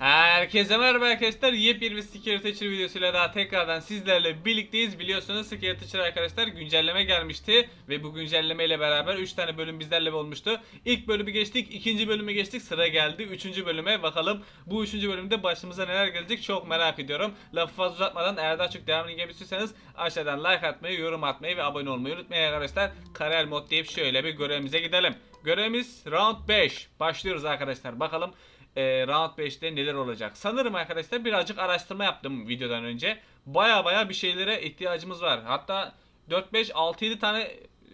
Herkese merhaba arkadaşlar. Yepyeni bir Scare Teacher videosuyla daha tekrardan sizlerle birlikteyiz. Biliyorsunuz Scare Teacher arkadaşlar güncelleme gelmişti. Ve bu güncelleme ile beraber 3 tane bölüm bizlerle olmuştu. İlk bölümü geçtik, ikinci bölümü geçtik. Sıra geldi 3. bölüme. Bakalım bu 3. bölümde başımıza neler gelecek çok merak ediyorum. Lafı fazla uzatmadan eğer daha çok devamını istiyorsanız aşağıdan like atmayı, yorum atmayı ve abone olmayı unutmayın arkadaşlar. Karel mod deyip şöyle bir görevimize gidelim. Görevimiz round 5. Başlıyoruz arkadaşlar. Bakalım e, round 5'te neler olacak. Sanırım arkadaşlar birazcık araştırma yaptım videodan önce. Baya baya bir şeylere ihtiyacımız var. Hatta 4 5 6 7 tane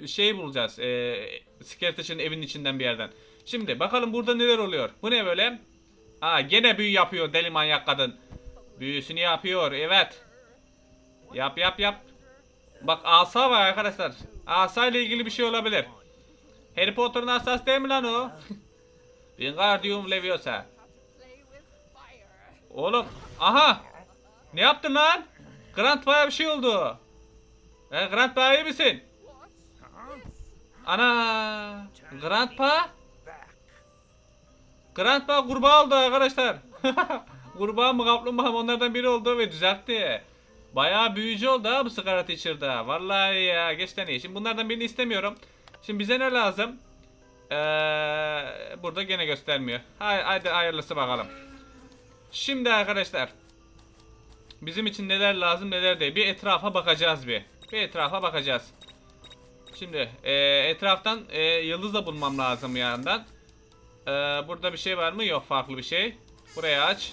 şey bulacağız. E, Skeletach'ın evinin içinden bir yerden. Şimdi bakalım burada neler oluyor. Bu ne böyle? Aa gene büyü yapıyor deli manyak kadın. Büyüsünü yapıyor. Evet. Yap yap yap. Bak asa var arkadaşlar. Asa ile ilgili bir şey olabilir. Harry Potter'ın asası değil mi lan o? Wingardium Leviosa. Oğlum, aha! Ne yaptın lan? Grandpa'ya bir şey oldu. E, Grandpa iyi misin? Ana! Grandpa? Grandpa kurbağa oldu arkadaşlar. kurbağa mı kaplumbağa mı onlardan biri oldu ve düzeltti. Bayağı büyücü oldu ha bu sigara teacher'da. Vallahi ya geçten iyi. Şimdi bunlardan birini istemiyorum. Şimdi bize ne lazım? Ee, burada gene göstermiyor. Hay, haydi hayırlısı bakalım. Şimdi arkadaşlar. Bizim için neler lazım neler değil. Bir etrafa bakacağız bir. Bir etrafa bakacağız. Şimdi e, etraftan e, yıldız da bulmam lazım yandan. E, burada bir şey var mı? Yok farklı bir şey. Burayı aç.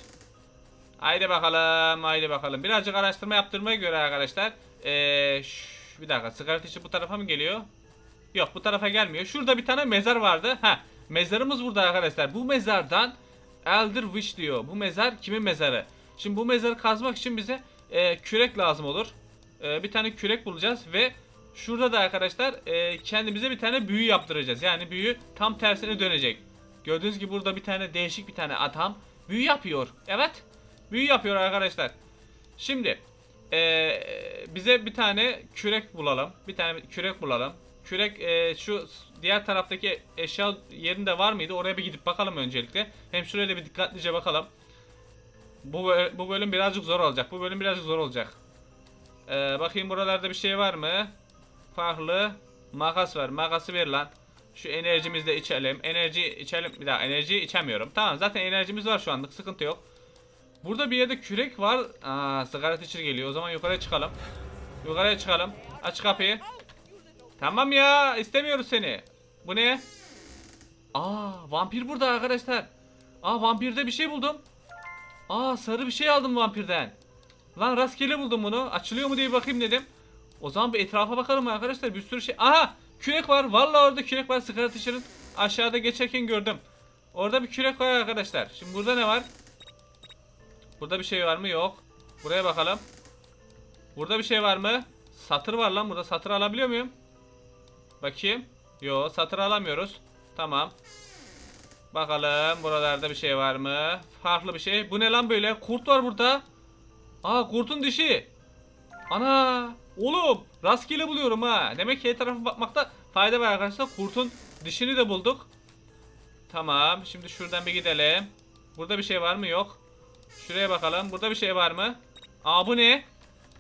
Haydi bakalım, haydi bakalım. Birazcık araştırma yaptırmaya göre arkadaşlar. E, şş, bir dakika, sigara içi bu tarafa mı geliyor? Yok bu tarafa gelmiyor. Şurada bir tane mezar vardı. Ha, mezarımız burada arkadaşlar. Bu mezardan Elder Witch diyor. Bu mezar kimin mezarı? Şimdi bu mezarı kazmak için bize e, kürek lazım olur. E, bir tane kürek bulacağız ve şurada da arkadaşlar e, kendimize bir tane büyü yaptıracağız. Yani büyü tam tersine dönecek. Gördüğünüz gibi burada bir tane değişik bir tane adam büyü yapıyor. Evet. Büyü yapıyor arkadaşlar. Şimdi e, bize bir tane kürek bulalım. Bir tane kürek bulalım. Kürek e, şu diğer taraftaki eşya yerinde var mıydı? Oraya bir gidip bakalım öncelikle. Hem şuraya bir dikkatlice bakalım. Bu, bu bölüm birazcık zor olacak. Bu bölüm birazcık zor olacak. E, bakayım buralarda bir şey var mı? Farklı. Makas var. Makası ver lan. Şu enerjimizi de içelim. Enerji içelim. Bir daha enerji içemiyorum. Tamam zaten enerjimiz var şu anlık. Sıkıntı yok. Burada bir yerde kürek var. Aa, sigara teacher geliyor. O zaman yukarıya çıkalım. Yukarıya çıkalım. Aç kapıyı. Tamam ya istemiyoruz seni. Bu ne? Aa vampir burada arkadaşlar. Aa vampirde bir şey buldum. Aa sarı bir şey aldım vampirden. Lan rastgele buldum bunu. Açılıyor mu diye bakayım dedim. O zaman bir etrafa bakalım arkadaşlar. Bir sürü şey. Aha kürek var. Vallahi orada kürek var. Sigara taşırın. Aşağıda geçerken gördüm. Orada bir kürek var arkadaşlar. Şimdi burada ne var? Burada bir şey var mı? Yok. Buraya bakalım. Burada bir şey var mı? Satır var lan burada. Satır alabiliyor muyum? Bakayım. Yo satır alamıyoruz. Tamam. Bakalım buralarda bir şey var mı? Farklı bir şey. Bu ne lan böyle? Kurt var burada. Aa kurtun dişi. Ana. Oğlum rastgele buluyorum ha. Demek ki her tarafa bakmakta fayda var arkadaşlar. Kurtun dişini de bulduk. Tamam. Şimdi şuradan bir gidelim. Burada bir şey var mı? Yok. Şuraya bakalım. Burada bir şey var mı? Aa bu ne?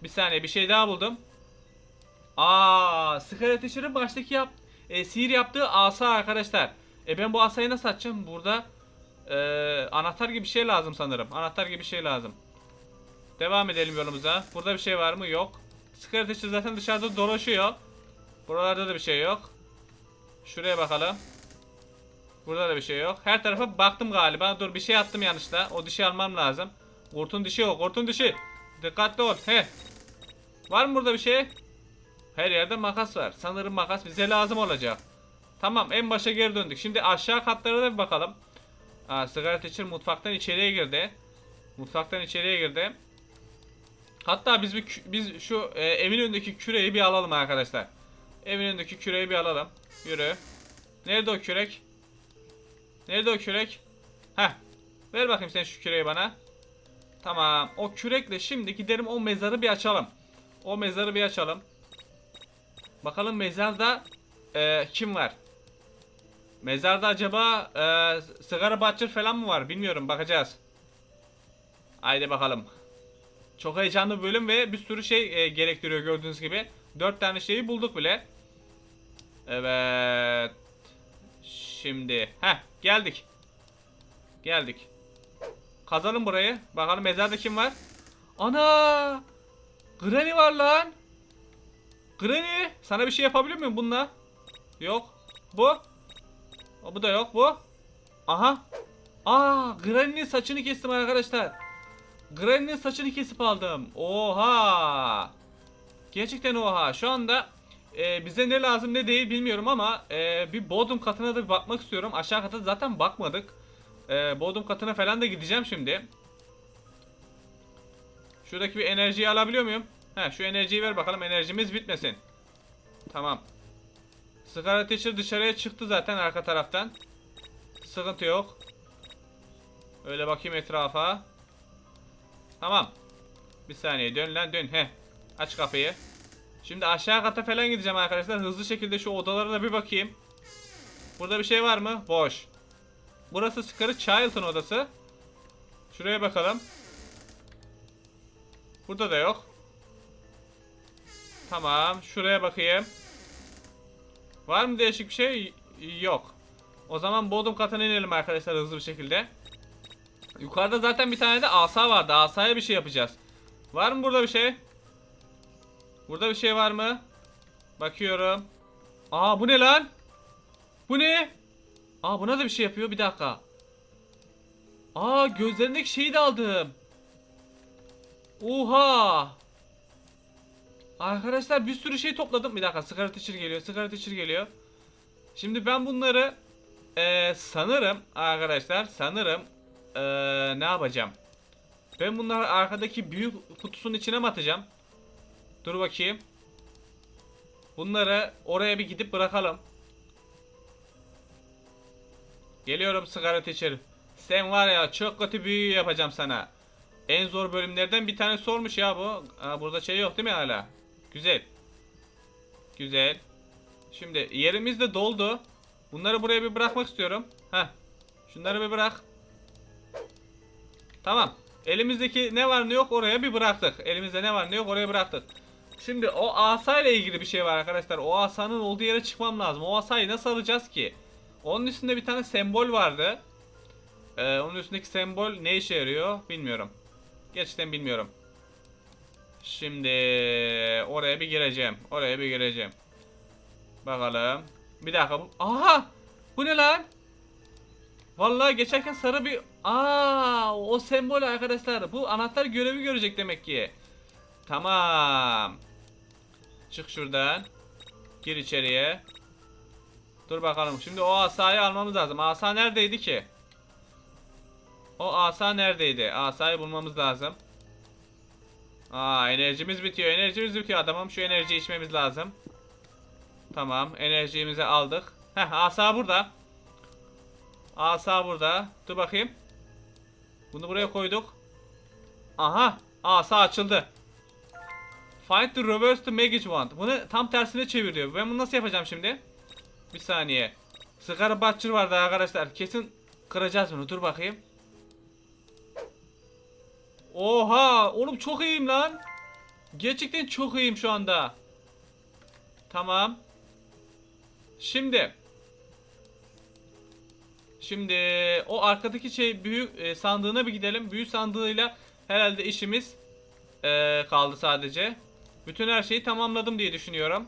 Bir saniye bir şey daha buldum. Aa, Scarlet baştaki yap e, sihir yaptığı asa arkadaşlar. E ben bu asayı nasıl açacağım? Burada e, anahtar gibi bir şey lazım sanırım. Anahtar gibi bir şey lazım. Devam edelim yolumuza. Burada bir şey var mı? Yok. Scarlet zaten dışarıda dolaşıyor. Buralarda da bir şey yok. Şuraya bakalım. Burada da bir şey yok. Her tarafa baktım galiba. Dur bir şey attım yanlışla. O dişi almam lazım. Kurtun dişi o. Kurtun dişi. Dikkatli ol. He. Var mı burada bir şey? Her yerde makas var. Sanırım makas bize lazım olacak. Tamam en başa geri döndük. Şimdi aşağı katlara da bir bakalım. Aa, sigara teacher mutfaktan içeriye girdi. Mutfaktan içeriye girdi. Hatta biz bir biz şu e, evin önündeki küreği bir alalım arkadaşlar. Evin önündeki küreği bir alalım. Yürü. Nerede o kürek? Nerede o kürek? Heh. Ver bakayım sen şu küreği bana. Tamam. O kürekle şimdi gidelim o mezarı bir açalım. O mezarı bir açalım. Bakalım mezarda e, kim var? Mezarda acaba e, sigara butcher falan mı var? Bilmiyorum bakacağız. Haydi bakalım. Çok heyecanlı bölüm ve bir sürü şey e, gerektiriyor gördüğünüz gibi. Dört tane şeyi bulduk bile. Evet. Şimdi. Heh geldik. Geldik. Kazalım burayı. Bakalım mezarda kim var? Ana! Granny var lan. Granny. Sana bir şey yapabiliyor muyum bununla? Yok. Bu. O, bu da yok. Bu. Aha. Aa, Granny'nin saçını kestim arkadaşlar. Granny'nin saçını kesip aldım. Oha. Gerçekten oha. Şu anda e, bize ne lazım ne değil bilmiyorum ama e, bir bodrum katına da bir bakmak istiyorum. Aşağı kata zaten bakmadık. E, bodrum katına falan da gideceğim şimdi. Şuradaki bir enerjiyi alabiliyor muyum? He şu enerjiyi ver bakalım enerjimiz bitmesin. Tamam. Sigara Teacher dışarıya çıktı zaten arka taraftan. Sıkıntı yok. Öyle bakayım etrafa. Tamam. Bir saniye dön lan dön. Heh. Aç kapıyı. Şimdi aşağı kata falan gideceğim arkadaşlar. Hızlı şekilde şu odalara da bir bakayım. Burada bir şey var mı? Boş. Burası Scarlet Child'ın odası. Şuraya bakalım. Burada da yok. Tamam. Şuraya bakayım. Var mı değişik bir şey? Yok. O zaman bodrum katına inelim arkadaşlar hızlı bir şekilde. Yukarıda zaten bir tane de asa vardı. Asaya bir şey yapacağız. Var mı burada bir şey? Burada bir şey var mı? Bakıyorum. Aa bu ne lan? Bu ne? Aa buna da bir şey yapıyor. Bir dakika. Aa gözlerindeki şeyi de aldım. Oha. Arkadaşlar bir sürü şey topladım. Bir dakika sigara teacher geliyor. Sigara teacher geliyor. Şimdi ben bunları eee, sanırım arkadaşlar sanırım eee, ne yapacağım? Ben bunları arkadaki büyük kutusunun içine mi atacağım? Dur bakayım. Bunları oraya bir gidip bırakalım. Geliyorum sigara teacher. Sen var ya çok kötü büyü yapacağım sana. En zor bölümlerden bir tane sormuş ya bu. Aa, burada şey yok değil mi hala? Güzel. Güzel. Şimdi yerimiz de doldu. Bunları buraya bir bırakmak istiyorum. Heh. Şunları bir bırak. Tamam. Elimizdeki ne var ne yok oraya bir bıraktık. Elimizde ne var ne yok oraya bıraktık. Şimdi o asa ile ilgili bir şey var arkadaşlar. O asanın olduğu yere çıkmam lazım. O asayı nasıl alacağız ki? Onun üstünde bir tane sembol vardı. Ee, onun üstündeki sembol ne işe yarıyor bilmiyorum. Gerçekten bilmiyorum. Şimdi oraya bir gireceğim. Oraya bir gireceğim. Bakalım. Bir dakika bu. Aha! Bu ne lan? Vallahi geçerken sarı bir Aa, o sembol arkadaşlar. Bu anahtar görevi görecek demek ki. Tamam. Çık şuradan. Gir içeriye. Dur bakalım. Şimdi o asayı almamız lazım. Asa neredeydi ki? O asa neredeydi? Asayı bulmamız lazım. Aa enerjimiz bitiyor. Enerjimiz bitiyor adamım. Şu enerjiyi içmemiz lazım. Tamam. Enerjimizi aldık. Heh asa burada. Asa burada. Dur bakayım. Bunu buraya koyduk. Aha. Asa açıldı. Find the reverse to magic wand. Bunu tam tersine çeviriyor. Ben bunu nasıl yapacağım şimdi? Bir saniye. Sigara batçır vardı arkadaşlar. Kesin kıracağız bunu. Dur bakayım. Oha! Oğlum çok iyiyim lan. Gerçekten çok iyiyim şu anda. Tamam. Şimdi. Şimdi o arkadaki şey büyük e, sandığına bir gidelim. Büyük sandığıyla herhalde işimiz e, kaldı sadece. Bütün her şeyi tamamladım diye düşünüyorum.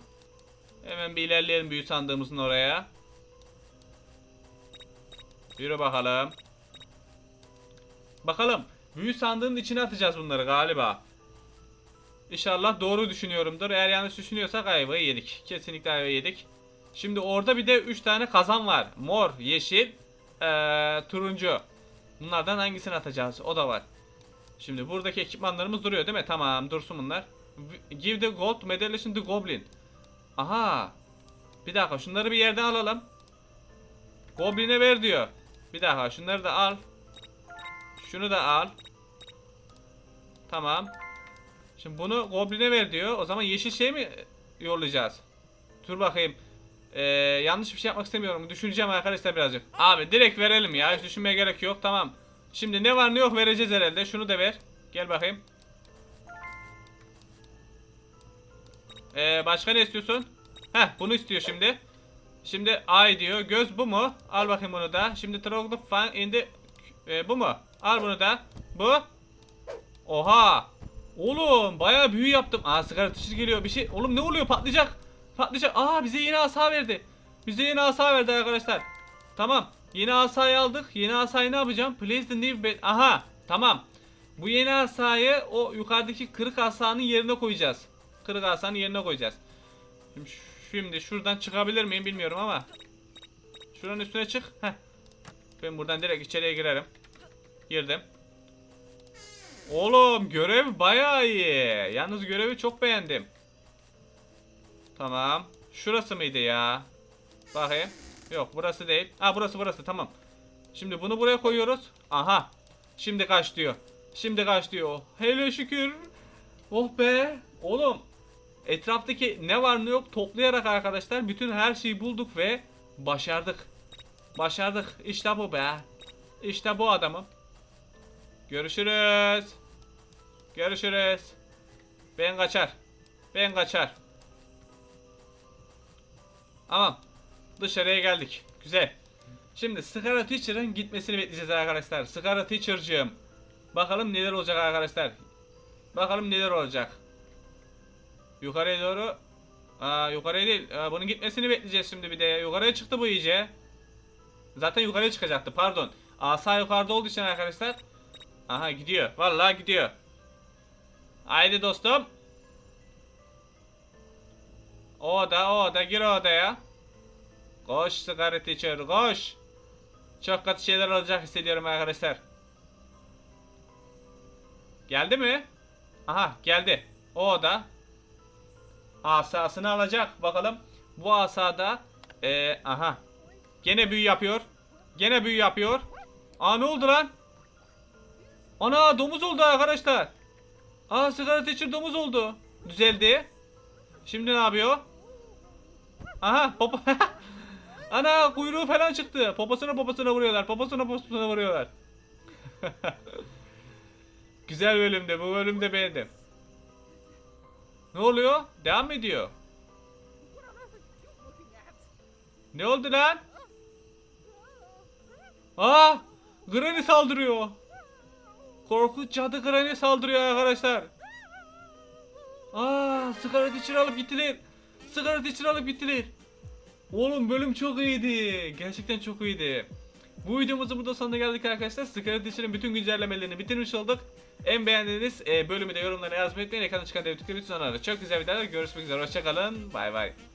Hemen bir ilerleyelim büyük sandığımızın oraya. Yürü bakalım. Bakalım. Büyük sandığın içine atacağız bunları galiba. İnşallah doğru düşünüyorumdur. Eğer yanlış düşünüyorsak ayvayı yedik. Kesinlikle ayvayı yedik. Şimdi orada bir de 3 tane kazan var. Mor, yeşil, ee, turuncu. Bunlardan hangisini atacağız? O da var. Şimdi buradaki ekipmanlarımız duruyor değil mi? Tamam dursun bunlar. Give the gold medallion to goblin. Aha. Bir dakika şunları bir yerden alalım. Goblin'e ver diyor. Bir dakika şunları da al. Şunu da al. Tamam. Şimdi bunu Goblin'e ver diyor. O zaman yeşil şey mi yollayacağız? Dur bakayım. Ee, yanlış bir şey yapmak istemiyorum. Düşüneceğim arkadaşlar birazcık. Abi direkt verelim ya. Hiç düşünmeye gerek yok. Tamam. Şimdi ne var ne yok vereceğiz herhalde. Şunu da ver. Gel bakayım. Ee, başka ne istiyorsun? Heh bunu istiyor şimdi. Şimdi ay diyor. Göz bu mu? Al bakayım bunu da. Şimdi troglodyte fan indi. Ee, bu mu? Al bunu da. Bu. Oha. Oğlum bayağı büyü yaptım. Aa sigara dışı geliyor bir şey. Oğlum ne oluyor patlayacak. Patlayacak. Aa bize yeni asa verdi. Bize yeni asa verdi arkadaşlar. Tamam. Yeni asayı aldık. Yeni asayı ne yapacağım? Place the new bed. Aha. Tamam. Bu yeni asayı o yukarıdaki kırık asanın yerine koyacağız. Kırık asanın yerine koyacağız. Şimdi, şimdi şuradan çıkabilir miyim bilmiyorum ama. Şuranın üstüne çık. Heh. Ben buradan direkt içeriye girerim. Girdim. Oğlum görev bayağı iyi. Yalnız görevi çok beğendim. Tamam. Şurası mıydı ya? Bakayım. Yok burası değil. Ha burası burası tamam. Şimdi bunu buraya koyuyoruz. Aha. Şimdi kaç diyor. Şimdi kaç diyor. Hele şükür. Oh be. Oğlum. Etraftaki ne var ne yok toplayarak arkadaşlar bütün her şeyi bulduk ve başardık. Başardık. İşte bu be. İşte bu adamım. Görüşürüz. Görüşürüz. Ben kaçar. Ben kaçar. Tamam. Dışarıya geldik. Güzel. Şimdi Sigara Teacher'ın gitmesini bekleyeceğiz arkadaşlar. Sigara Teacher'cığım. Bakalım neler olacak arkadaşlar. Bakalım neler olacak. Yukarıya doğru. Aa yukarıya değil. Aa, bunun gitmesini bekleyeceğiz şimdi bir de. Yukarıya çıktı bu iyice. Zaten yukarıya çıkacaktı pardon. Asa yukarıda olduğu için arkadaşlar. Aha gidiyor. Vallahi gidiyor. Haydi dostum. O oda o oda gir odaya. Koş sigara teacher koş. Çok kötü şeyler olacak hissediyorum arkadaşlar. Geldi mi? Aha geldi. O oda. Asasını alacak. Bakalım. Bu asada. Ee, aha. Gene büyü yapıyor. Gene büyü yapıyor. Aa ne oldu lan? Ana domuz oldu arkadaşlar. Aa sigara teacher domuz oldu. Düzeldi. Şimdi ne yapıyor? Aha popo. Ana kuyruğu falan çıktı. Poposuna poposuna vuruyorlar. Poposuna poposuna vuruyorlar. Güzel bölümde. Bu bölümde beğendim. Ne oluyor? Devam mı ediyor? Ne oldu lan? Aa! Granny saldırıyor. Korkunç cadı Granny saldırıyor arkadaşlar. Aa, sigara teacher alıp gittiler. Sigara teacher alıp gittiler. Oğlum bölüm çok iyiydi. Gerçekten çok iyiydi. Bu videomuzun burada sonuna geldik arkadaşlar. Sigara teacher'ın bütün güncellemelerini bitirmiş olduk. En beğendiğiniz e, bölümü de yorumlara yazmayı unutmayın. Ekranda çıkan dev tıklayıp sonra çok güzel videolar. Görüşmek üzere. Hoşçakalın. Bay bay.